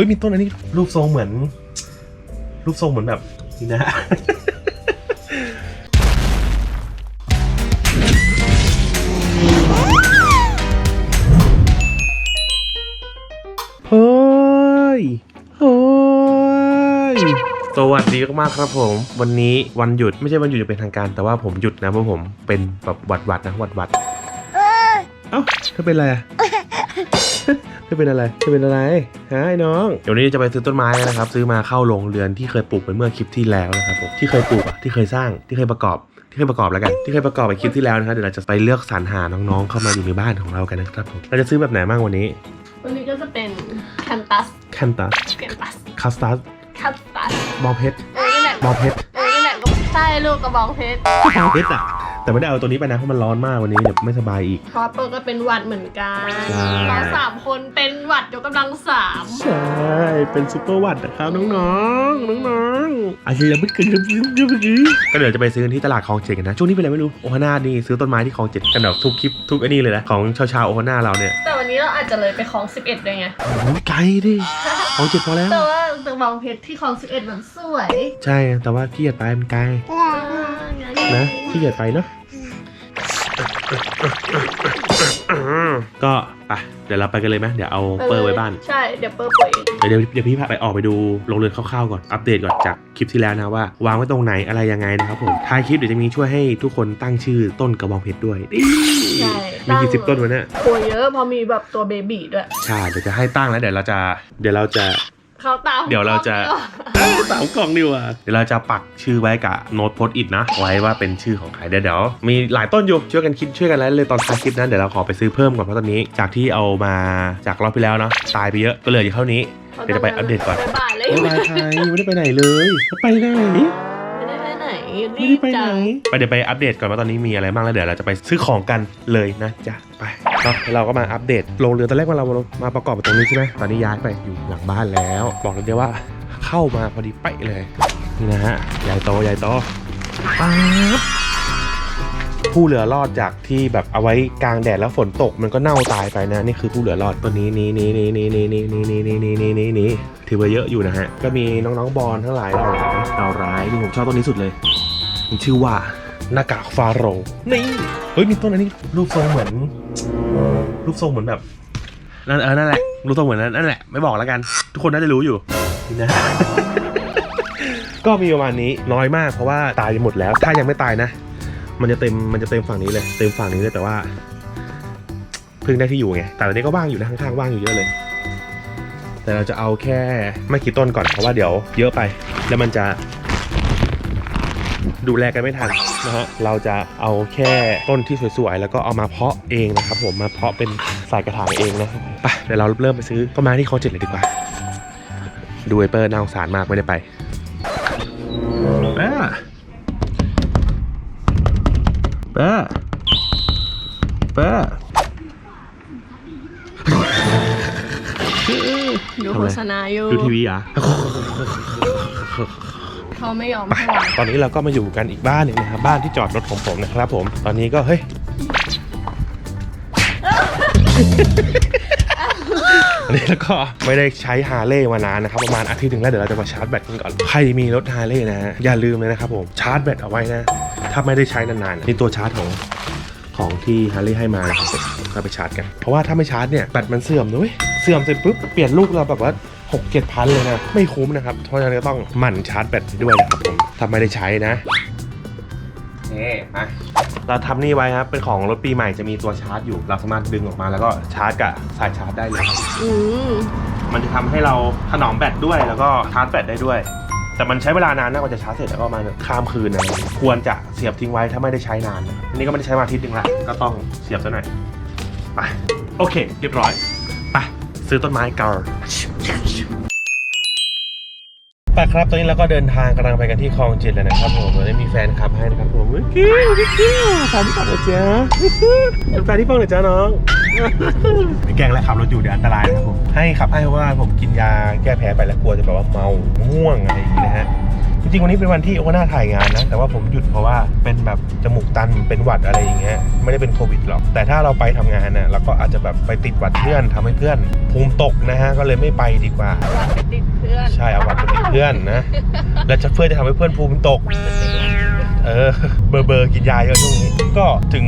ฮ้ยมีต้นอันนี้รูปทรงเหมือน รูปทรงเหมือนแบบนี่นะเฮ้ยเฮ้ยสวัสดีมากๆครับผม วันนี้วันหยุดไม่ใช่วันหยุดอย่างเป็นทางการแต่ว่าผมหยุดนะเพราะผมเป็นแบบหวัดหวัดๆนะหวัดหวัดๆ เอ้าเธอเป็นอะไรอะ เธอเป็นอะไรเธอเป็นอะไรฮะไอ้น้องเดี๋ยววนนี้จะไปซื้อต้นไม้นะครับ ซื้อมาเข้าโรงเรือนที่เคยปลูกไปเมื่อคลิปที่แล้วนะครับผมที่เคยปลูกอะที่เคยสร้างที่เคยประกอบ ที่เคยประกอบแล้วกันที่เคยประกอบไปคลิปที่แล้วนะครับเดี๋ยวเราจะไปเลือกสรรหาน้องๆเข้ามาอยู่ในบ้านของเรากันนะครับผมเราจะซื้อแบบไหนบ้างวันนี้วันนี้ก็จะเป็นแคนตัสแคนตัสแคนตัสคัสตัสแคนตัสบอลเพชรเออนี่แหละบอลเพชรเออนี่แหละก็ใช่ลูกกระบองเพชรบอลเพชรอะ แต่ไม่ได้เอาตัวนี้ไปนะเพราะมันร้อนมากวันนี้เดี๋ยวไม่สบายอีกเพราะว่าเปิร์ก็เป็นหวัดเหมือนกันใช่ เราสามคนเป็นหวัดยกกำลังสามใช่ เป็นซุปเปอร์วัตนะครับน้องๆน้องๆอาชีพไม่เกินก็เดี๋ยวจะไปซื้อที่ตลาดคลองเจ็ดกันนะ ช่วงนี้เป็นอะไรไม่รู้โอฮาน่านี่ซื้อต้นไม้ที่คลองเจ็ดกันแบบทุกคลิปทุกไอ้นี่เลยนะของชาวชาวๆโอฮาน่าเราเนี่ยแต่วันนี้เราอาจจะเลยไปคลอง 11ด้วยไง โอ้ยไกลดิคลองเจ็ดพอแล้ว แต่ว่ากระบองเพชรที่คลอง 11มันสวยใช่แต่ว่าขี้เกียจไปมันไกลนะขี้เกียจไปเนาะ ก็ไปเดี๋ยวเราไปกันเลยไหมเดี๋ยวเอาเปอร์ไว้บ้าน ใช่ เดี๋ยวเปิร์ป่วยเองเดี๋ยวเดี๋ยวพี่พาไปออกไปดูโรงเรือนคร่าวๆก่อน อัปเดตก่อนจากคลิปที่แล้วนะว่า วางไว้ตรงไหนอะไรยังไงนะครับผมท้ายคลิปเดี๋ยวจะมีช่วยให้ทุกคนตั้งชื่อต้นกระบองเพชรด้วยนี่ใช่มีกี่สิบต้นวะเนี่ยป่วยเยอะเพอมีแบบตัวเบบีด้วย ใช่ เดี๋ยวจะให้ตั้งแล้วเดี๋ยวเราจะ เดี๋ยวเราจะ เขาตามเดี๋ยวเราจะเอ้ยสามกล่องดีกว่าเดี๋ยวเราจะปักชื่อไว้กับโน้ตโพสต์อิทนะ ไว้ว่าเป็นชื่อของใครเดี๋ยวเดี๋ยวมีหลายต้นอยู่ช่วยกันคิดช่วยกันแล้วเลยตอนท้ายคลิปนั้นเดี๋ยวเราขอไปซื้อเพิ่มก่อนเพราะตอนนี้จากที่เอามาจากรอบที่แล้วเนาะตายไปเยอะก็เหลืออยู่เท่านี้เดี๋ยวจะไปอัปเดตก่อนบ๊ายบายเลยไม่ไปใครไม่ได้ไปไหนเลยไปไหนไม่ได้ไป ไหนไม่รีได้บไปไหน จังไปเดี๋ยวไปอัปเดตก่อนว่าตอนนี้มีอะไรบ้างแล้วเดี๋ยวเราจะไปซื้อของกันเลยนะจ๊ะไปเนาะเราก็มาอัปเดตโรงเรือนตอนแรกว่าเรามาประกอบตรงนี้ใช่ไหมตอนนี้ย้ายไปอยู่หลังบ้านแล้ว บอกเลยเดียวว่าเข้ามาพอดีเป๊ะเลยนี่นะฮะใหญ่โตใหญ่โตป๊าบผู้เหลือรอดจากที่แบบเอาไว้กลางแดดแล้วฝนตกมันก็เน่าตายไปนะนี่คือผู้เหลือรอดตัวนี้นี่นี่นี่นี่นี่นี่นี่นี่นี่นี่นี่นี่นี่ถือว่าเยอะอยู่นะฮะก็มีน้องๆบอลทั้งหลายเราหลายเราร้ายที่ผมชอบต้นนี้สุดเลย มันชื่อว่าหน้ากากฟาโรห์นี่เฮ้ยมีต้นอันนี้รูปทรงเหมือน รูปทรงเหมือนแบบนั่นเออนั่นแหละรูปทรงเหมือนนั้นนั่นแหละไม่บอกแล้วกัน ทุกคนน่าจะรู้อยู่นี่นะก็มีประมาณนี้น้อยมากเพราะว่าตายไปหมดแล้ว ถ้ายังไม่ตายนะ มันจะเต็มมันจะเต็มฝั่งนี้เลย เต็มฝั่งนี้เลยแต่ว่าเพิ่งได้ที่อยู่ไงแต่ตอนนี้ก็ว่างอยู่นะข้างๆว่างอยู่เยอะเลย แต่เราจะเอาแค่ไม่กี่ต้นก่อนเพราะว่าเดี๋ยวเยอะไป แล้วมันจะ ดูแลกันไม่ทันนะฮะเราจะเอาแค่ต้นที่สวยๆแล้วก็เอามาเพาะเองนะครับผมมาเพาะเป็นสายกระถางเองนะครับไปเดี๋ยวเราเริ่มไปซื้อต้นไม้ที่คลองเจ็ดเลยดีกว่า ดูไอเปอร์น่าสงสารมากไม่ได้ไปแป้แป้แป้ดูโฆษณาอยู่ดูทีวีอะ เขาไม่ยอมให้วางตอนนี้เราก็มาอยู่กันอีกบ้านหนึ่งนะครับบ้านที่จอดรถของผมนะครับผมตอนนี้ก็เฮ้ยอันนี้แล้วก็ไม่ได้ใช้ฮาร์เลย์มานานนะครับประมาณอาทิตย์หนึ่งแล้วเดี๋ยวเราจะมาชาร์จแบตกันก่อนใครมีรถฮาร์เลย์นะฮะอย่าลืมเลยนะครับผมชาร์จแบตเอาไว้นะถ้าไม่ได้ใช้นานๆนี่ตัวชาร์จของของที่ฮาร์เลย์ให้มานะครับผมก็ไปชาร์จกัน เพราะว่าถ้าไม่ชาร์จเนี่ยแบตมันเสื่อมด้วยเสื่อมเสร็จปุ๊บเปลี่ยนลูกเราแบบว่า หกเจ็ดพันเลยนะ ไม่คุ้มนะครับ เพราะฉะนั้นก็ต้องหมั่นชาร์จแบตด้วยนะครับผมถ้าไม่ได้ใช้นะนี่มาเราทำนี่ไว้ครับ เป็นของรถปีใหม่จะมีตัวชาร์จอยู่ เราสามารถดึงออกมาแล้วก็ชาร์จกับสายชาร์จได้เลย อืมมันจะทำให้เราถนอมแบตด้วยแล้วก็ชาร์จแบตได้ด้วย แต่มันใช้เวลานานนะกว่าจะชาร์จเสร็จแล้วก็ประมาณข้ามคืนนะควรจะเสียบทิ้งไว้ถ้าไม่ได้ใช้นานนะอันนี้ก็ไม่ได้ใช้มาอาทิตย์หนึงละก็ต้องเสียบซะหน่อยไปโอเค เรียบร้อยไปซื้อต้นไม้เก่า ไปครับ ตอนนี้เราก็เดินทางกำลังไปกันที่คลองเจ็ดแล้วนะครับผมเราได้มีแฟนคลับให้นะครับผมวิกกี้วิกกี้แฟนที่ฟังหน่อยจ้าเป็นแฟนที่ฟังหน่อยจ้าน้องแกล้งและขับรถอยู่เดี๋ยวอันตรายนะครับผมให้ขับให้เพราะว่าผมกินยาแก้แพ้ไปแล้วกลัวจะแบบว่าเมาง่วงอะไรอย่างนี้นะฮะ จริงๆวันนี้เป็นวันที่โอน่าถ่ายงานนะ แต่ว่าผมหยุดเพราะว่าเป็นแบบจมูกตันเป็นหวัดอะไรอย่างเงี้ยไม่ได้เป็นโควิดหรอก แต่ถ้าเราไปทำงานน่ะเราก็อาจจะแบบไปติดหวัดเพื่อนทำให้เพื่อนภูมิตกนะฮะก็เลยไม่ไปดีกว่าว่าไปติดเพื่อนใช่เอาหวัดไปติดเพื่อนนะแล้วจะเพื่อนจะทำให้เพื่อนภูมิตกเออเบอร์เบอร์กินยาเยอะช่วงนี้ ก็ถึง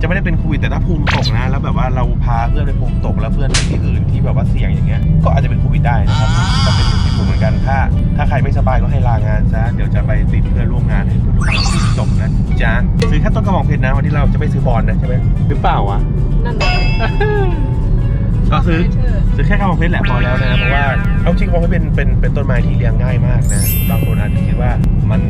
จะไม่ได้เป็นโควิดแต่ถ้าภูมิตกนะ แล้วแบบว่าเราพาเพื่อนไปภูมิตกแล้วเพื่อนไปที่อื่นที่แบบว่าเสี่ยงอย่างเงี้ย ก็อาจจะเป็นโควิดได้นะครับก็เป็นสิ่งที่ถูกเหมือนกันถ้า ถ้าใครไม่สบายก็ให้ลางานซะเดี๋ยวจะไปติดเพื่อนร่วมงานให้เพื่อนร่วมงานภูมิตกนะจ๊ะซื้อแค่ต้นกระบอกเพชรนะวันที่เราจะไปซื้อบอลนะใช่ไหมหรือเปล่าวะนั่นแหละ ก็ซื้อเธอซื้อแค่กระบองเพชรแหละพอแล้วนะเพราะว่าเอาจริงกระบองเพชรเป็นเป็นเป็นต้นไม้ที่เลี้ยงง่ายมากนะบางคนอาจจะคิดว่ามัน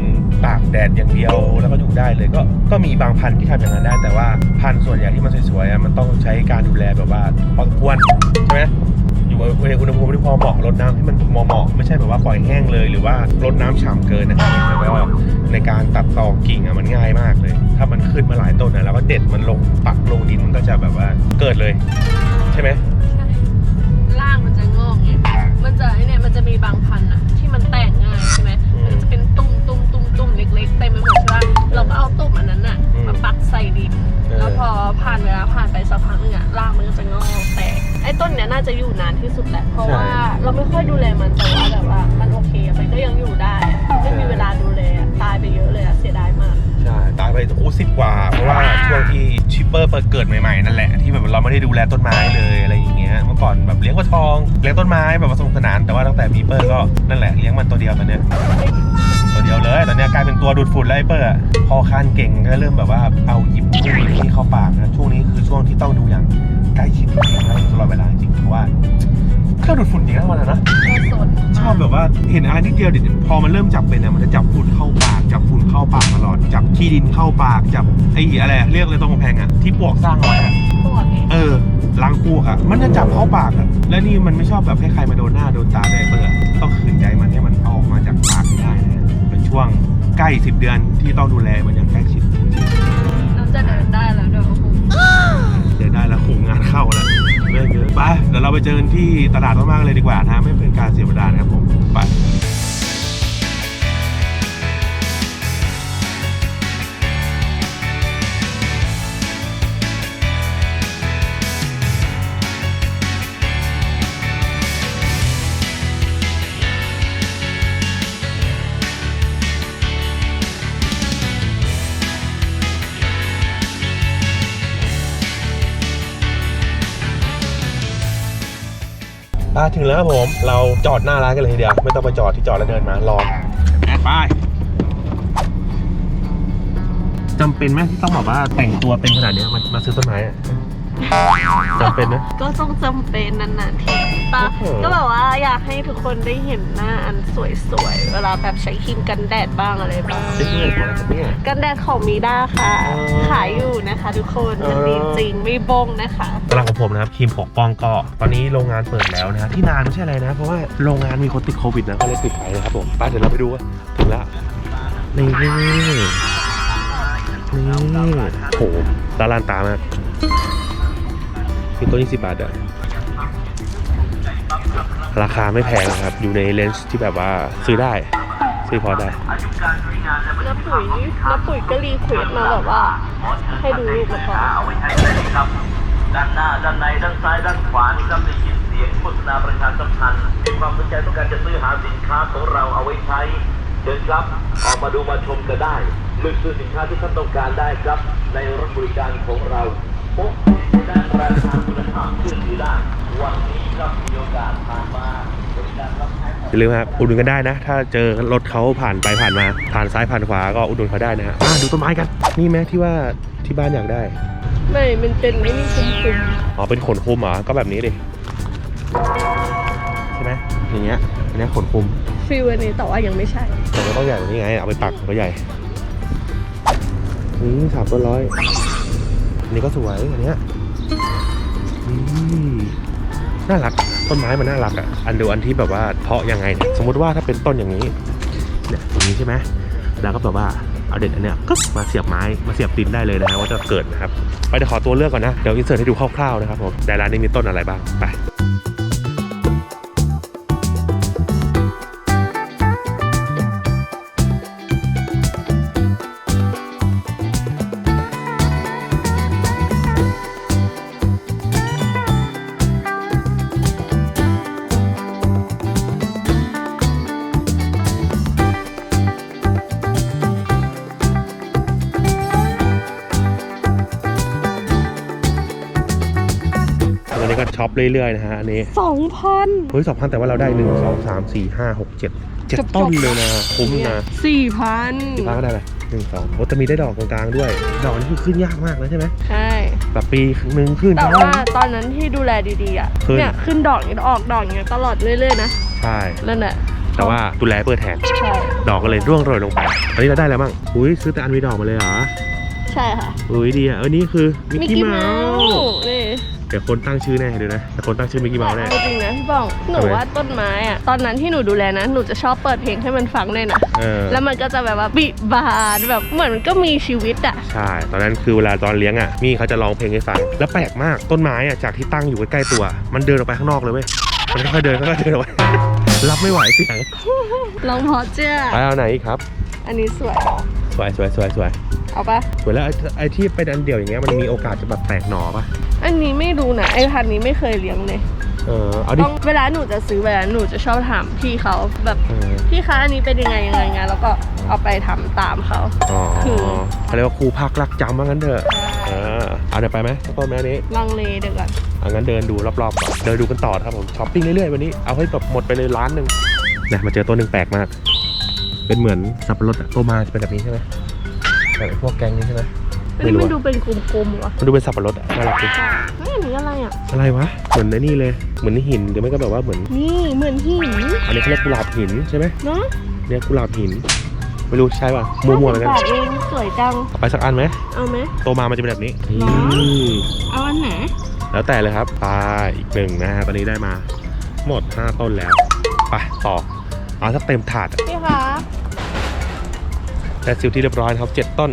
ตากแดดอย่างเดียวแล้วก็อยู่ได้เลยก็ก็มีบางพันธุ์ที่ทำอย่างนั้นได้แต่ว่าพันธุ์ส่วนใหญ่ที่มันสวยๆอะมันต้องใช้การดูแลแบบว่าพอสมควรใช่ไหม อยู่ในอุณหภูมิที่พอเหมาะรดน้ำที่มันเหมาะๆไม่ใช่แบบว่าปล่อยแห้งเลย หรือว่ารดน้ำฉ่ำเกินนะครับแต่ว่าในการตัดต่อกิ่งอะมันง่ายมากเลย ถ้ามันขึ้นมาหลายต้นนะแล้วก็เด็ดมันลงปักลงดินมันก็จะแบบว่าเกิดเลย ใช่ไหมใช่ล่างมันจะงอกไงมันจะไอเนี่ยมันจะมีบางพันธุ์อะที่มันแตกง่ายใช่ไหมอืมมันจะเป็นตุ้มตุ้มตุ้มตุ้มเล็กๆเต็มไปหมดใช่ปะเราก็เอาตุ้มอันนั้นอะอืมมาปักใส่ดินเออแล้วพอผ่านเวลาผ่านไปสักพักหนึงอะรากมันก็จะงอกแตก ไอ้ต้นเนี้ยน่าจะอยู่นานที่สุดแหละ เพราะว่าเราไม่ค่อยดูแลมันแต่ว่าแบบว่ามันโอเคอะมันก็ยังอยู่ได้อะไม่มีเวลาดูแลอะตายไปเยอะเลยอะเสียดายมาก ใช่ตายไปโอ้สิบกว่า เพราะว่าช่วงที่ชิปเปอร์เปิดเกิดใหม่ๆนั่นแหละที่แบบเราไม่ได้ดูแลต้นไม้เลยอะไรอย่างเงี้ยเมื่อก่อนแบบเลี้ยงกระทองเลี้ยงต้นไม้แบบว่าสนุกสนานแต่ว่าตั้งแต่มีเปอร์ก็นั่นแหละเลี้ยงมันตัวเดียวตอนเนี้ยตัวเดียวเลยตอนเนี้ยกลายเป็นตัวดูดฝุ่นแล้วไอ้เปอร์อะพอคานเก่งก็เริ่มแบบว่าเอาหยิบนู่นหยิบนี่เข้าปากนะช่วงนี้คือช่วงที่ต้องดูอย่าง ใกล้ชิดจริงๆนะตลอดเวลาจริงๆเพราะว่าเครื่องดูดฝุ่นจริงนะวันนั้นนะก็สนชอบแบบว่าเห็นอะไรนิดเดียวเดี๋ยวพอมันเริ่มจับเป็นเนี่ยมันจะจับฝุ่นเข้าปากจับฝุ่นเข้าปากตลอด จับขี้ดินเข้าปากจับไอ้อะไรเรียกเลยตรงกำแพงอะที่ปลวกสร้างเอาไว้อะปวดไงเออล้างปลวกอะมันจะจับเข้าปากอะแล้วนี่มันไม่ชอบแบบให้ใครมาโดนหน้าโดนตาด้วยเปอร์อะต้องขืนใจมันให้มันเอาออกมาจากปากให้ได้นะเป็นช่วงใกล้สิบเดือนที่ต้องดูแลมันอย่างใกล้ ไปเดี๋ยวเราไปเจอกันที่ตลาดมากๆเลยดีกว่านะไม่เป็นการเสียเวลานะครับผมไป ถึงแล้วครับผม เราจอดหน้าร้านกันเลยทีเดียว ไม่ต้องไปจอดที่จอดแล้วเดินมารอไปจำเป็นไหมที่ต้องแบบว่าแต่งตัวเป็นขนาดเนี้ยมามาซื้อต้นไม้อะ จำเป็นนะ ก็ต้องจำเป็นนานๆทีปะโอ้โห ก็แบบว่าอยากให้ทุกคนได้เห็นหน้าอันสวยๆ เวลาแบบใช้ครีมกันแดดบ้างอะไรบ้างเจ๊เงินของอะไรกันเนี่ย กันแดดของมีด้าค่ะ อ๋อขายอยู่นะคะทุกคนเออมันดีจริงไม่บงนะคะตารางของผมนะครับครีมปกป้องก็ตอนนี้โรงงานเปิดแล้วนะฮะที่นานไม่ใช่อะไรนะ เพราะว่าโรงงานมีคนติดโควิดนะก็เลยปิดไปนะครับผมไปเดี๋ยวเราไปดูว่าถึงแล้วนี่นี่นี่โหตาลานตามาก มีตัวนี้สิบบาทอะราคาไม่แพงนะครับ อยู่ในเลนส์ที่แบบว่าซื้อได้ ซื้อพอได้น้าปุ๋ยน้าปุ๋ยก็รีเควสมาแบบว่า ให้ดูรูปมาก่อนเอาไว้ใช้ได้เลยครับด้านหน้าด้านในด้านซ้ายด้านขวานี่ครับได้ยินเสียงโฆษณาประชาสัมพันธ์มีความสนใจต้องการจะซื้อหาสินค้าของเราเอาไว้ใช้เชิญครับออกมาดูมาชมกันได้เลือกซื้อสินค้าที่ท่านต้องการได้ครับ ในรถบริการของเรา พบด้านราคาคุณภาพเชื่อถือได้วันนี้ครับมีโอกาสผ่านมาบริการรับใช้อย่าลืมครับอุดหนุนกันได้นะ ถ้าเจอรถเขาผ่านไปผ่านมา ผ่านซ้ายผ่านขวาก็อุดหนุนเขาได้นะฮะอะดูต้นไม้กันนี่ไหมที่ว่าที่บ้านอยากได้ ไม่ มันเป็นไม่มีคุมคุมอ๋อเป็นขนคุมเหรอก็แบบนี้ดิใช่ไหมอย่างเงี้ยอันเนี้ยขนคุมฟิลอันนี้แต่ว่ายังไม่ใช่ แต่ก็ต้องใหญ่กว่านี้ไงเอาไปปักก็ใหญ่นี่สามตัวร้อย อันนี้ก็สวยอันเนี้ยนี่น่ารัก ต้นไม้มันน่ารักอะ อันดูอันที่แบบว่าเพาะยังไงเนี่ยสมมติว่าถ้าเป็นต้นอย่างนี้ เนี่ยอย่างนี้ใช่ไหมแล้วก็แบบว่าเอาเด็ดอันเนี้ยก็มาเสียบไม้มาเสียบดินได้เลยนะฮะว่าจะเกิดนะครับ ไปเดี๋ยวขอตัวเลือกก่อนนะ เดี๋ยวอินเสิร์ตให้ดูคร่าวๆนะครับผมแต่ร้านนี้มีต้นอะไรบ้าง ไป เรื่อยๆนะฮะอันนี้สองพันเฮ้ยสองพันแต่ว่าเราได้หนึ่งสองสามสี่ห้าหกเจ็ดเจ็ดจบๆต้นเลยนะคุ้มนะสี่พันกี่พันก็ได้เลยหนึ่งสองโอ้แต่มีได้ดอกตรงกลางด้วย ดอกนี่คือขึ้นยากมากนะใช่ไหมใช่แบบปีหนึ่งขึ้นแต่ว่าตอนนั้นที่ดูแลดีๆอะขึ้นเนี่ยขึ้นดอกอย่างนี้ออกดอกอย่างนี้ตลอดเรื่อยๆนะใช่นั่นแหละแต่ว่าดูแลเปิดแทนใช่ดอกก็เลยร่วงโรยลงไปตอนนี้เราได้แล้วบ้างอุ้ยซื้อแต่อันมีดอกมาเลยเหรอใช่ค่ะอุ้ยดีอะเออนี่คือมิกกี้เมาส์นี่เดี๋ยวคนตั้งชื่อแน่ดูนะแต่คนตั้งชื่อมิกกี้เมาส์แน่แต่เอาจริงนะพี่บองหนูทำไมว่าต้นไม้อะตอนนั้นที่หนูดูแลนะหนูจะชอบเปิดเพลงให้มันฟังเลยนะเออแล้วมันก็จะแบบว่าบิบานแบบเหมือนมันก็มีชีวิตอะใช่ตอนนั้นคือเวลาตอนเลี้ยงอะมี่เขาจะร้องเพลงให้ฟังแล้วแปลกมากต้นไม้อะจากที่ตั้งอยู่ใกล้ๆตัว มันเดินออกไปข้างนอกเลยเว้ยมันค่อยๆเดินค่อยๆเดินออกไปรับไม่ไหวเสียงลองพอเจ้าไปเอาไหนอีกครับ อันนี้สวยสวยสวยสวยสวย เอาปะสวยแล้วไอ้ไอ้ที่เป็นอันเดียวอย่างเงี้ยมันมีโอกาสจะแบบแตกหน่อปะอันนี้ไม่รู้นะไอ้พันธุ์นี้ไม่เคยเลี้ยงเลยเออเอาดิต้องเวลาหนูจะซื้อเวลาหนูจะชอบถามพี่เขาแบบเออพี่คะอันนี้เป็นยังไงยังไงไงแล้วก็เอาไปทำตามเขา อ๋อคือ เขาเรียกว่าครูพักรักจำว่างั้นเถอะเออเอาเดี๋ยวไปไหมสักต้นไหมอันนี้ลังเลเดี๋ยวก่อนเอางั้นเดินดูรอบๆก่อนเดินดูกันต่อนะครับผมช้อปปิ้งเรื่อยๆวันนี้เอาให้แบบหมดไปเลยล้านหนึ่งนะมาเจอต้นหนึ่งแปลกมาก เป็นเหมือนสับปะรดอะโตมาจะเป็นแบบนี้ใช่ไหมแบบไอ้ พวกแกงนี้ใช่ไหมอันไม่นี้รู้มันอะดูเป็นกลมๆเหรอมันดูเป็นสับปะรดอะน่ารักดิเฮ้ยอันนี้อะไรอะ อะไรวะ เหมือนไอ้นี่เลย เหมือนหินหรือไม่ก็แบบว่าเหมือน นี่เหมือนหินอันนี้เขาเรียกกุหลาบหินใช่ไหมเนาะเรียกกุหลาบหิน ไม่รู้ใช่ป่ะมัวๆเหมือนกันห้าสิบบาทเองสวยจังเอาไปสักอันไหมเอาไหมโตมามันจะเป็นแบบนี้หรอนี่เอาอันไหน แล้วแต่เลยครับไปอีกหนึ่งนะฮะตอนนี้ได้มา หมด 5 ต้นแล้ว ไปต่อ เอาสักเต็มถาดอะพี่คะ แต่ซิลที่เรียบร้อยนะครับเจ็ดต้น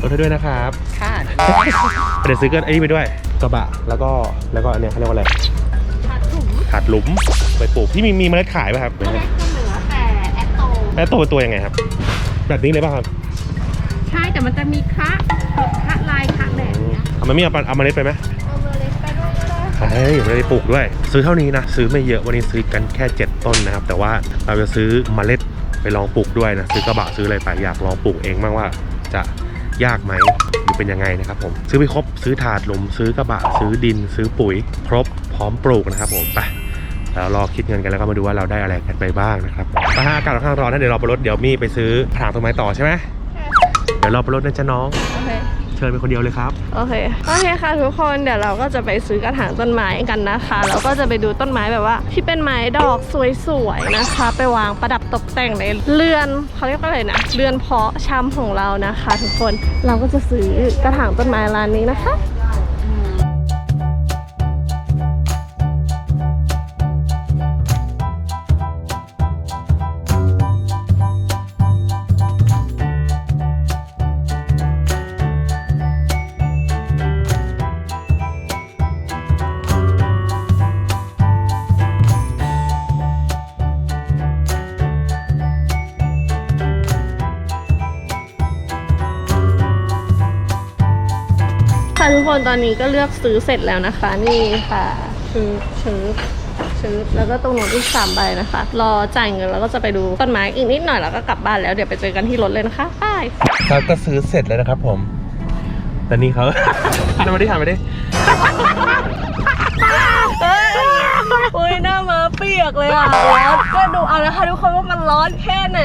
ลดให้ด้วยนะครับค่ะเดี๋ยวซื้อกันไอ้นี่ไปด้วยกระบะแล้วก็แล้วก็อันเนี้ยเขาเรียกว่าอะไรผัดถุงถาดหลุมไปปลูกที่มีมีเมล็ดขายป่ะครับเล็กก็เหนือแต่แอปโตแล้วโตเป็นตัวยังไงครับ แบบนี้เลยป่ะครับ ใช่แต่มันจะมีคะคะลายคะแบบเนี้ยเอามันไม่เอาเอาเมล็ดไปไหมเอามาเล็กไปด้วยก็ได้เฮ้ยไม่ได้ปลูกด้วย ซื้อเท่านี้นะ ซื้อไม่เยอะวันนี้ซื้อกันแค่ 7 ต้นนะครับ แต่ว่าเราจะซื้อเมล็ด ไปลองปลูกด้วยนะซื้อกระบะซื้ออะไรไปอยากลองปลูกเองบ้างว่าจะยากไหมหรือเป็นยังไงนะครับผมซื้อไปครบซื้อถาดหลุมซื้อกระบะซื้อดิน ซื้อปุ๋ย ครบพร้อมปลูกนะครับผมไปแล้วรอคิดเงินกันแล้วก็มาดูว่าเราได้อะไรกันไปบ้างนะครับถ้าอากาศค่อนข้างร้อนนะเดี๋ยวเราไปรถเดี๋ยวมี่ไปซื้อกระถางต้นไม้ต่อใช่ไหมเดี๋ยวเราไปรถนะจ๊ะน้องโอ เชิญไปคนเดียวเลยครับ โอเค โอเคค่ะทุกคน เดี๋ยวเราก็จะไปซื้อกระถางต้นไม้กันนะคะ แล้วก็จะไปดูต้นไม้แบบว่า ที่เป็นไม้ดอกสวยๆนะคะ ไปวางประดับตกแต่งในเรือนเขาเรียกว่าอะไรนะ เรือนเพาะชำของเรานะคะ ทุกคน เราก็จะซื้อกระถางต้นไม้ร้านนี้นะคะ ทุกคนตอนนี้ก็เลือกซื้อเสร็จแล้วนะคะ นี่ค่ะชื้อชื้อชื้อแล้วก็ตรงโน้นอีกสามใบนะคะ รอจ่ายเงินแล้วก็จะไปดูต้นไม้อีกนิดหน่อยแล้วก็กลับบ้านแล้วเดี๋ยวไปเจอกันที่รถเลยนะคะบายครับก็ซื้อเสร็จแล้วนะครับผม แต่นี่เขาหันมาดิหันมาดิอุ้ยหน้ามาเปียกเลยอะแล้วก็ดูเอานะคะทุกคนว่ามันร้อนแค่ไหน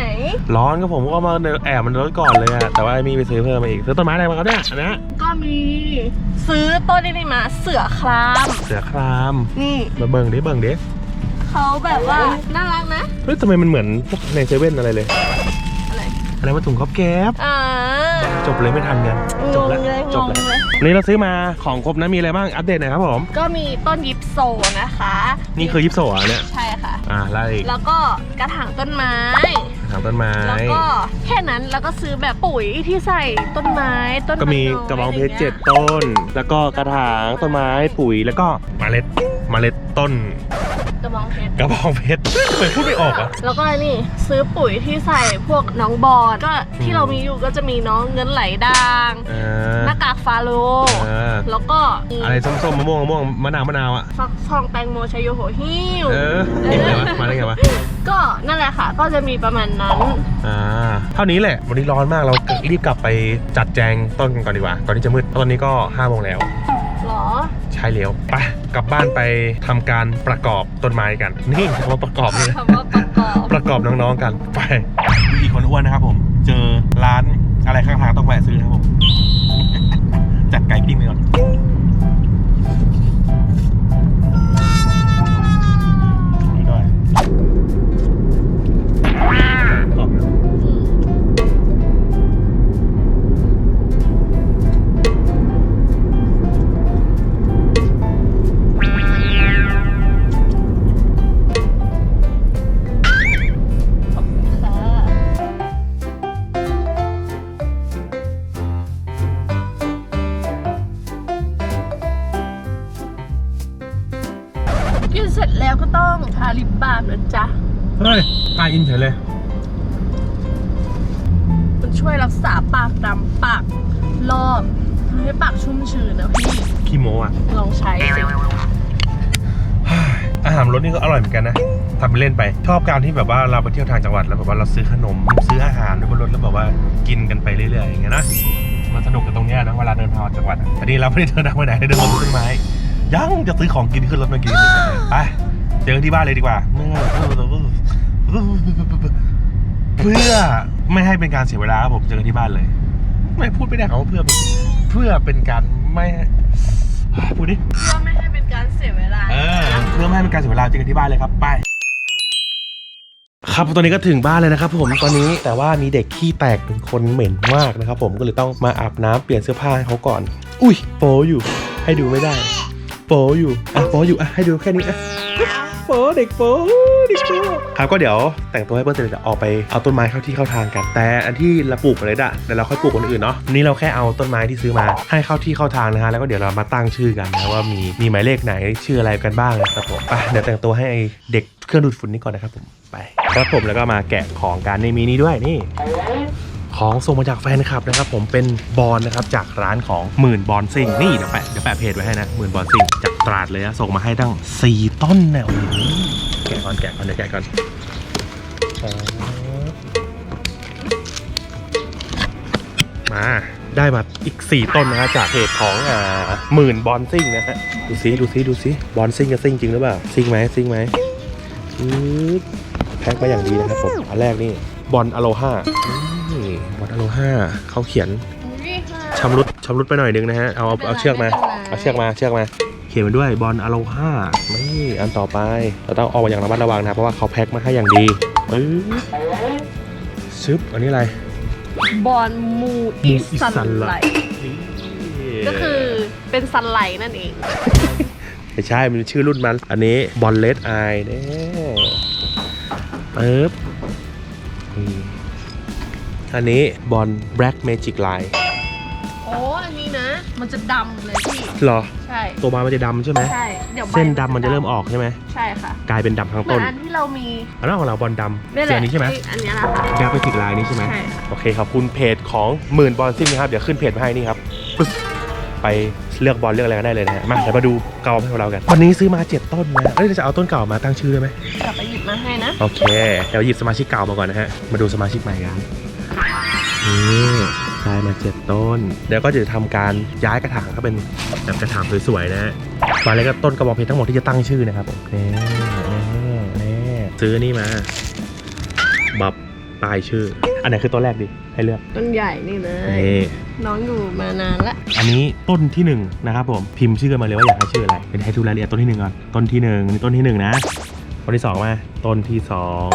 ร้อนก็ผมก็มาแอบมันร้อนก่อนเลยอะแต่ว่ามีไปซื้อเพิ่มมาอีกซื้อต้นไม้อะไรมาครับเนี่ยอันเนี้ยก็ มี ซื้อต้นนี้มาเสือคราม เสือครามนี่มาเบิ่งดิเบิ่งดิเขาแบบว่าน่ารักนะ เฮ้ยทำไมมันเหมือนพวกในเซเว่นอะไรเลย อะไร อะไรมาถุงก๊อบแก๊บอ่า จบเลยไม่ทันกันงจบงแล้วเลยจงบงแล้วเลย วันนี้เราซื้อมาของครบนะมีอะไรบ้างอัปเดตหน่อยครับผม ก็มีต้นยิปโซนะคะ นี่คือยิปโซอะเนี่ยใช่ค่ะ อ่าไล่แล้วก็กระถางต้นไม้ ถางต้นไม้ แล้วก็แค่นั้นแล้วก็ซื้อแบบปุ๋ยที่ใส่ต้นไม้ต้นก็มีไน้ยกระบองเพชระไย่าเจ็ดต้น แล้วก็กระถางต้นไม้ปุ๋ยแล้วก็เมล็ดเมล็ดต้น กระบองเพชรกระบองเพชรเหมือนพูดไม่ออกอะแล้วก็นี่ซื้อปุ๋ยที่ใส่พวกน้องบอลก็ที่เรามีอยู่ก็จะมีน้องเงินไหลด่างเออหน้ากากฟาโลเออแล้วก็มีอะไรส้มๆมะม่วงมะม่วงมะนาวมะนาวอะฟักทองแตงโมชัยโยโหหิ้วเออกินไงวะมาได้ไงวะก็นั่นแหละค่ะ ก็จะมีประมาณนั้นอ่าเท่านี้แหละวันนี้ร้อนมากเรารีบกลับไปจัดแจงต้นกันก่อนดีกว่าก่อนที่จะมืดเพราะตอนนี้ก็5โมงแล้ว หรอใช่ช้แล้วไปกลับบ้านไปทำการประกอบต้นไม้กัน นี่คำว่าประกอบนี่นะคำว่าประกอบประกอบน้องๆกันไปวิธีคนอ้วนนะครับผม เจอร้านอะไรข้างทางต้องแวะซื้อนะครับผม จัดไก่ปิ้งไปก่อน เฮ้ยปลาอินเฉยเลย มันช่วยรักษาปากดำปากลอกทำให้ปากชุ่มชื้นนะพี่ขี้โมอะ ลองใช้สิอาหารรถนี่ก็อร่อยเหมือนกันนะทำเป็นเล่นไป ชอบการที่แบบว่าเราไปเที่ยวทางจังหวัดแล้วแบบว่าเราซื้อขนมซื้ออาหารในบนรถแล้วแบบว่ากินกันไปเรื่อยๆอย่างเงี้ยนะมันสนุกกับตรงเนี้ยนะเวลาเดินทางออกจังหวัดอะแต่นี่เราไม่ได้เดินทางไปไหนเดินมาซื้อต้นไม้ยังจะซื้อของกินขึ้นรถมากินอีกไปเจอกันที่บ้านเลยดีกว่าเมื่อ เพื่อไม่ให้เป็นการเสียเวลาครับผมเจอกันที่บ้านเลยไม่พูดไม่ได้เขาเพื่อเพื่อเป็นการไม่พูดดิเพื่อไม่ให้เป็นการเสียเวลาเออเพื่อไม่ให้เป็นการเสียเวลาเจอกันที่บ้านเลยครับไปครับตอนนี้ก็ถึงบ้านเลยนะครับผมตอนนี้แต่ว่ามีเด็กขี้แตกเป็นคนเหม็นมากนะครับผมก็เลยต้องมาอาบน้ำเปลี่ยนเสื้อผ้าให้เขาก่อน อุ้ยโปอยู่ ให้ดูไม่ได้ โปอยู่อะโปอยู่อะให้ดูแค่นี้อะโปเด็กโปเด็กโปครับก็เดี๋ยวแต่งตัวให้เพื่อนเสร็จออกไปเอาต้นไม้เข้าที่เข้าทางกัน แต่อันที่เราปลูกมาเลยอะเดี๋ยวเราค่อยปลูกคนอื่นเนาะนี่เราแค่เอาต้นไม้ที่ซื้อมาให้เข้าที่เข้าทางนะฮะแล้วก็เดี๋ยวเรามาตั้งชื่อกันนะว่ามีมีหมายเลขไหนชื่ออะไรกันบ้างนะครับผมไปเดี๋ยวแต่งตัวให้เด็กเครื่องดูดฝุ่นนี่ก่อนนะครับผมไปครับผมแล้วก็มาแกะของกันในมีนี้ด้วยนี่ของส่งมาจากแฟนคลับนะครับ ผมเป็นบอลนะครับจากร้านของหมื่นบอลซิงนี่เดี๋ยวแปะเดี๋ยวแปะเพจไว้ให้นะหมื่นบอลซิงจาก ตราดเลยนะส่งมาให้ตั้ง4ต้นเนี่ยโอ้โหแกะก่อนแกะก่อนเดี๋ยวแกะก่อนมาได้มาอีก 4 ต้นนะฮะจากเพจของอ่าหมื่นบอลซิงนะฮะดูซิดูซิดูซิบอลซิงจะซิงจริงหรือเปล่าซิงไหมซิงไหมอืดแพ็คมาอย่างดีนะครับผมอันแรกนี่บอลอโลฮานี่บอลอโลห้าเขาเขียนอุ๊ยค่ะชำรุดชำรุดไปหน่อยนึงนะฮะเอาเอาเอาเชือกมาเอาเชือกมาเชือกมาเขียนมาด้วยบอลอโลห้านี่อันต่อไป เราต้องออกมาอย่างระมัดระวังนะครับเพราะว่าเขาแพ็คมาให้อย่างดีปึ๊บชึบอันนี้อะไรบอลมูมูอิอิสัสันนไลไลนี่ก็คือเป็นซันไลนั่นเองไม่ใช่ มันชื่อรุ่นมัน อันนี้บอลเลดไอเนี่ยปึ๊บนี่อันนี้บอลแบล็กเมจิกไลน์โอ้ อันนี้นะ มันจะดำเลยพี่ เหรอ ใช่ ตัวมามันจะดำใช่ไหมใช่ เดี๋ยวใบเส้นดำมันจะเริ่มออกใช่ไหมใช่ค่ะกลายเป็นดำทั้งเหมือต้นนอันที่เรามีอันนั้นของเราบอลดำนี่แหเสียละนี้ใช่ไหมอันนี้นะคะ ยาไปติดลายนี้ใช่ไหมใช่ค่ะ โอเคขอบคุณเพจของหมื่นบอลซิ่งนะครับเดี๋ยวขึ้นเพจมาให้นี่ครับปึ๊บไปเลือกบอลเลือกอะไรกันได้เลยนะฮะมาเดี๋ยวมาดูเกาให้เรากันวันนี้ซื้อมา 7 ต้นนะเอ้ยจะเอาต้นเก่ามาตั้งชื่อได้ไหมกลับไปหยิบมาให้นะ โอเค เดี๋ยวหยิบสมาชิกเก่ามาก่อนนะฮะ มาดูสมาชิกใหม่กันนี่ ได้มา7ต้น เดี๋ยวก็จะทำการย้ายกระถางก็เป็นแบบกระถางสวยๆนะฮะมาเลยก็ต้นกระบอกเพชรทั้งหมดที่จะตั้งชื่อนะครับผมนี่นี่นี่ซื้อนี่มา บับตายชื่อ อันไหนคือต้นแรกดิ ให้เลือก ต้นใหญ่นี่เลยนี่น้องอยู่มานานละ อันนี้ต้นที่หนึ่งนะครับผม พิมพ์ชื่อกันมาเลยว่าอยากให้ชื่ออะไรเดี๋ยวให้ดูรายละเอียดต้นที่หนึ่งก่อน ต้นที่หนึ่งนี่ต้นที่หนึ่งนะ ต้นที่สองมา ต้นที่สอง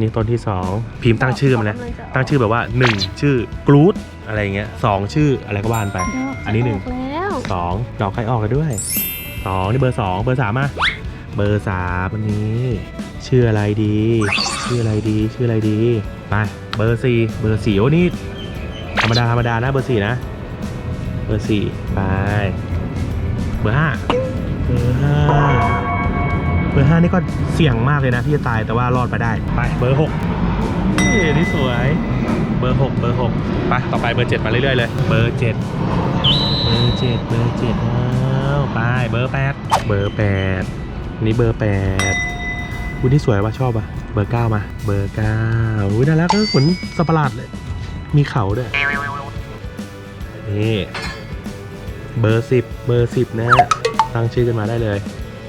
นี่ต้นที่สองพิมพ์ตั้งชื่อมาเลยตั้งชื่อแบบว่าหนึ่งชื่อกรูดอะไรอย่างเงี้ยสองชื่ออะไรก็ว่านไป อันนี้หนึ่งดกแล้วสองดอกใครออกกันด้วยสองนี่เบอร์สองเบอร์สามมาเบอร์สามอันนี้ชื่ออะไรดี ชื่ออะไรดี ชื่ออะไรดีไปเบอร์สี่เบอร์สี่โอ้นี่ธรรมดาธรรมดานะเบอร์สี่นะ เบอร์สี่ไป เบอร์ห้าเบอร์ห้าเบอร์ห้านี่ก็เสี่ยงมากเลยนะที่จะตายแต่ว่ารอดไปได้ ไปเบอร์หกนี่สวย เบอร์หกเบอร์หกไปต่อไปเบอร์เจ็ดมาเรื่อยๆเลย เบอร์เจ็ดเบอร์เจ็ดเบอร์เจ็ดอ้วไปเบอร์แปดเบอร์แปดนี่เบอร์แปดอุ้ยนี่สวยว่ะชอบว่ะเบอร์เก้ามา เบอร์เก้าอุ้ยน่ารักก็เหมือนสัตว์ปหลาดเลย มีเขาด้วยนี่เบอร์สิบเบอร์สิบนะฮะตั้งชื่อกันมาได้เลย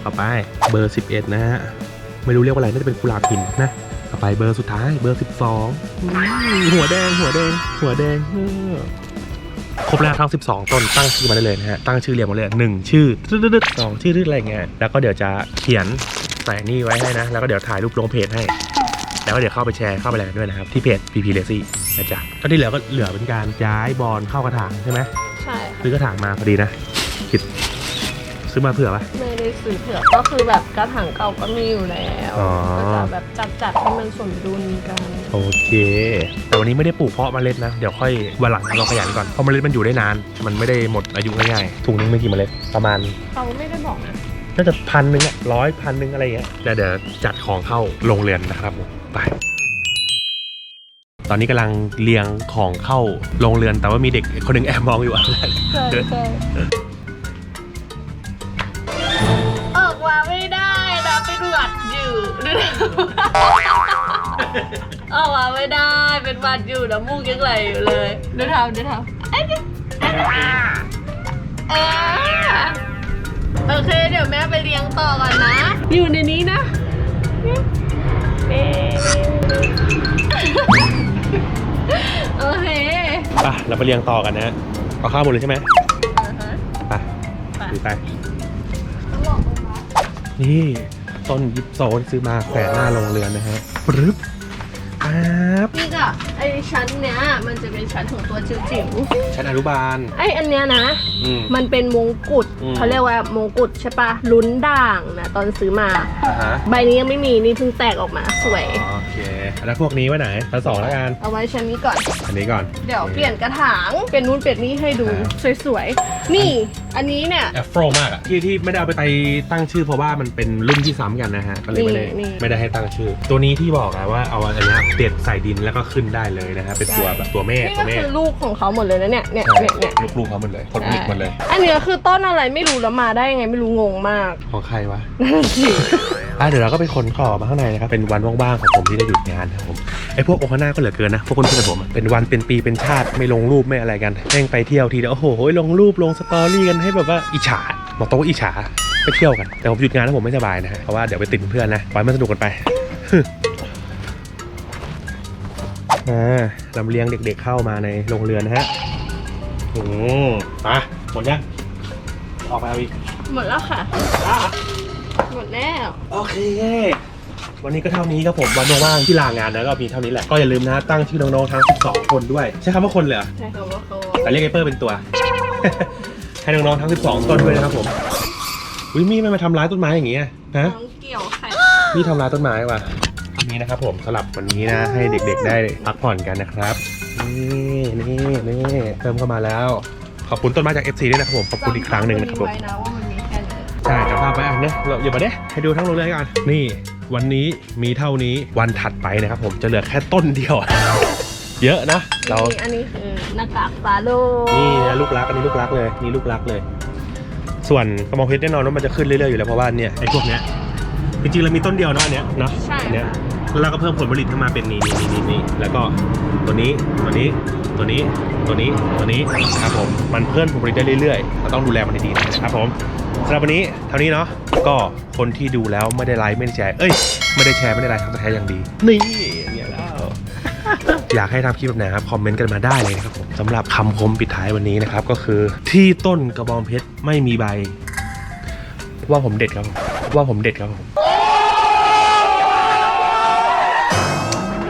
ต่อไปเบอร์สิบเอ็ดนะฮะ ไม่รู้เรียกว่าอะไร น่าจะเป็นกุหลาบหินนะต่อไปเบอร์สุดท้ายเบอร์สิบสองหัวแดงหัวแดงหัวแดงเออครบแล้วทั้ง 12 ต้นตั้งชื่อมาได้เลยนะฮะตั้งชื่อเรียงมาเลยหนึ่งชื่อตึ๊ดๆๆสองชื่อตึ๊ดอะไรเงี้ยแล้วก็เดี๋ยวจะเขียนใส่นี่ไว้ให้นะ แล้วก็เดี๋ยวถ่ายรูปลงเพจให้ แล้วก็เดี๋ยวเข้าไปแชร์เข้าไปอะไรกันด้วยนะครับ ที่เพจ PP l a c y นะจ๊ะก็ที่เหลือก็เหลือเป็นการย้ายบอลเข้ากระถางใช่ไหมใช่ค่ะซื้อกระถางมาพอดีนะคิดซื้อมาเผื่อปะไม่ ได้ซื้อเผื่อก็คือแบบกระถางเก่าก็มีอยู่แล้วอ๋อ ก็จะแบบจัดจัดๆให้มันสมดุลกันโอเค แต่วันนี้ไม่ได้ปลูกเพาะเมล็ดนะ เดี๋ยวค่อยวันหลังเราขยันก่อน เพราะเมล็ดมันอยู่ได้นาน มันไม่ได้หมดอายุง่ายๆถุงนึงไม่กี่เมล็ดประมาณ เขาไม่ได้บอกนะน่าจะพันหนึ่งอะร้อยพันหนึ่งอะไรอย่างเงี้ยเดี๋ยวเดี๋ยวจัดของเข้าโรงเรือนนะครับผมไป ตอนนี้กำลังเรียงของเข้าโรงเรือนแต่ว่ามีเด็กคนหนึงแอบมองอยู่อะใช่ใช่อ ดอยู่ดูนะออกมาไม่ได้ เป็นหวัดอยู่นะมูกยังไหลอยู่เลยดูทำดูทำเอ้ยเอ้ยเอ้ยโอเค เดี๋ยวแม่ไปเลี้ยงต่อก่อนนะ อยู่ในนี้นะเอ๊ะโอเคไปเราไปเรียงต่อกันนะเอาข้าวหมดเลยใช่ไหมอ่าฮะไปไปดูไปต้องบอกตรงนะนี่ ต้นยิปโซที่ซื้อมาแขวนหน้าโรงเรือนนะฮะปรึ๊บปั๊บนี่ก็ไอชั้นเนี้ยมันจะเป็นชั้นของตัวจิ๋วจิ๋วชั้นอนุบาลๆไออันเนี้ยนะ อืม มันเป็นมงกุฎอืม เขาเรียกว่ามงกุฎใช่ปะลุ้นด่างนะตอนซื้อมา อ่าฮะใบนี้ยังไม่มีนี่เพิ่งแตกออกมาสวยโอเค แล้วพวกนี้ไว้ไหนชั้นสองแล้วกันเอาไว้ชั้นนี้ก่อน อันนี้ก่อน เดี๋ยวเปลี่ยนกระถางเป็นนู้นเป็นนี้ให้ดูครับสวยๆ นี่อันนี้เนี่ยแอฟโฟรมากอะที่ที่ไม่ได้เอาไปตั้งชื่อเพราะว่ามันเป็นรุ่นที่ซ้ำกันนะฮะก็เลยไม่ได้นี่นี่ไม่ได้ให้ตั้งชื่อ ตัวนี้ที่บอกอะว่าเอาอันเนี้ยเด็ดใส่ดินแล้วก็ขึ้นได้เลยนะฮะเป็นตัวแบบตัวแม่นี่ตัก็วแม่คือลูกของเขาหมดเลยนะเนี่ยเนี่ยใช่เนี่ยเนี่ยลูกๆเขาหมดเลยผลผลิตหมดเลย อันเนี้ยคือต้นอะไรไม่รู้แล้วมาได้ยังไงไม่รู้งงมากของใครวะ อะเดี๋ยวเราก็ไปขนของมาข้างในนะครับ เป็นวันว่างๆของผมที่ได้หยุดงานนะครับผม ไอ้พวกโอคาน่าก็เหลือเกินนะ พวกคนที่กับผมอะเป็นวันเป็นปีเป็นชาติไม่ลงรูปไม่อะไรกันแม่งไปเที่ยวทีเดียวโอ้โหลงรูปลงสตอรี่กันให้แบบว่าอิจฉาบอกตรงว่าอิจฉาไปเที่ยวกัน แต่ผมหยุดงานแล้วผมไม่สบายนะฮะ เพราะว่าเดี๋ยวไปติดเพื่อนนะปล่อยมันสนุกกันไปอ่าลำเลียงเด็กๆเข้ามาในโรงเรือนนะฮะอืมมาหมดยัง ออกไปเอาอีก หมดแล้วค่ะ หมดแล้ว โอเค วันนี้ก็เท่านี้ครับผมวันว่างๆที่ลางานนะก็มีเท่านี้แหละก็อย่าลืมนะตั้งชื่อน้องๆทั้ง 12 คนด้วย ใช้คำว่าคนเลยเหรอใช่คำว่าเขาแต่เรียกไอเปอร์เป็นตัว ให้น้องๆทั้ง 12 ต้นด้วยนะครับผมวิมีไม่มาทำร้ายต้นไม้อย่างเงี้ยฮะน้องเกี่ยวไข่ มีทำร้ายต้นไม้ว่ะนี่นะครับผมสำหรับวันนี้นะให้เด็กๆ ได้พักผ่อนกันนะครับนี่นี่นี่เติมเข้ามาแล้ว ขอบคุณต้นไม้จาก FC ด้วยนะครับผมขอบคุณอีกครั้งหนึ่งนะครับผมไว้นะว่ามัน มีแค่นี้ใช่จะพาไปอะเนี่ยเราอย่ามาเนี่ยให้ดูทั้งโรงเรือนกันนี่ วันนี้มีเท่านี้วันถัดไปนะครับผมจะเหลือแค่ต้นเดียว เยอะนะเรานี่อันนี้คือหน้ากากฟาโลนี่นะลูกรักอันนี้ลูกรักเลยนี่ลูกรักเลย ส่วนกระบองเพชรแน่นอนว่ามันจะขึ้นเรื่อยๆอยู่แล้วเพราะว่าเนี่ยไอ้พวกเนี้ยจริงๆเรามีต้นเดียวเนาะอันเนี้ยเนาะใช่อันเนี้ยค่ะ แล้วเราก็เพิ่มผลผลิตขึ้นมาเป็นนี่นี่นี่นี่แล้วก็ตัวนี้ตัวนี้ตัวนี้ตัวนี้ตัวนี้นะครับผมมันเพิ่มผลผลิตได้เรื่อยๆเราต้องดูแลมันดีๆนะครับผม สำหรับวันนี้เท่านี้เนาะก็คนที่ดูแล้วไม่ได้ไลค์ไม่ได้แชร์เอ้ยไม่ได้แชร์ไม่ได้ไลค์ทำแต่แท้อย่างดี นี่อยางเงี้ยแล้วอยากให้ทำคลิปแบบไหนครับคอมเมนต์กันมาได้เลยนะครับผมสำหรับคำคมปิดท้ายวันนี้นะครับ ก็คือที่ต้นกระบองเพชรไม่มีใบ ว่าผมเด็ดครับผมว่าผมเด็ดครับผม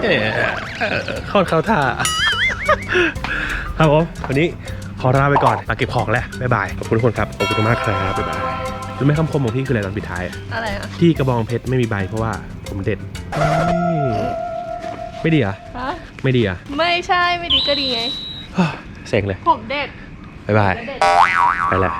เอ่อเอ่อเข้าเข้าท่า ครับผมวันนี้ ขอลาไปก่อนมาเก็บของแล้วบ๊ายบายขอบคุณทุกคนครับขอบคุณมากครับบ๊ายบายรู้ไหมคำคมของพี่คืออะไรตอนปิดท้ายอะอะไรอะที่กระบองเพชรไม่มีใบเพราะว่าผมเด็ดนี่ไม่ดีเหรอะฮะไม่ดีเหรอะไม่ใช่ไม่ดีก็ดีไงเซ็งเลยผมเด็ดบ๊ายบายเด็ดไปแล้ว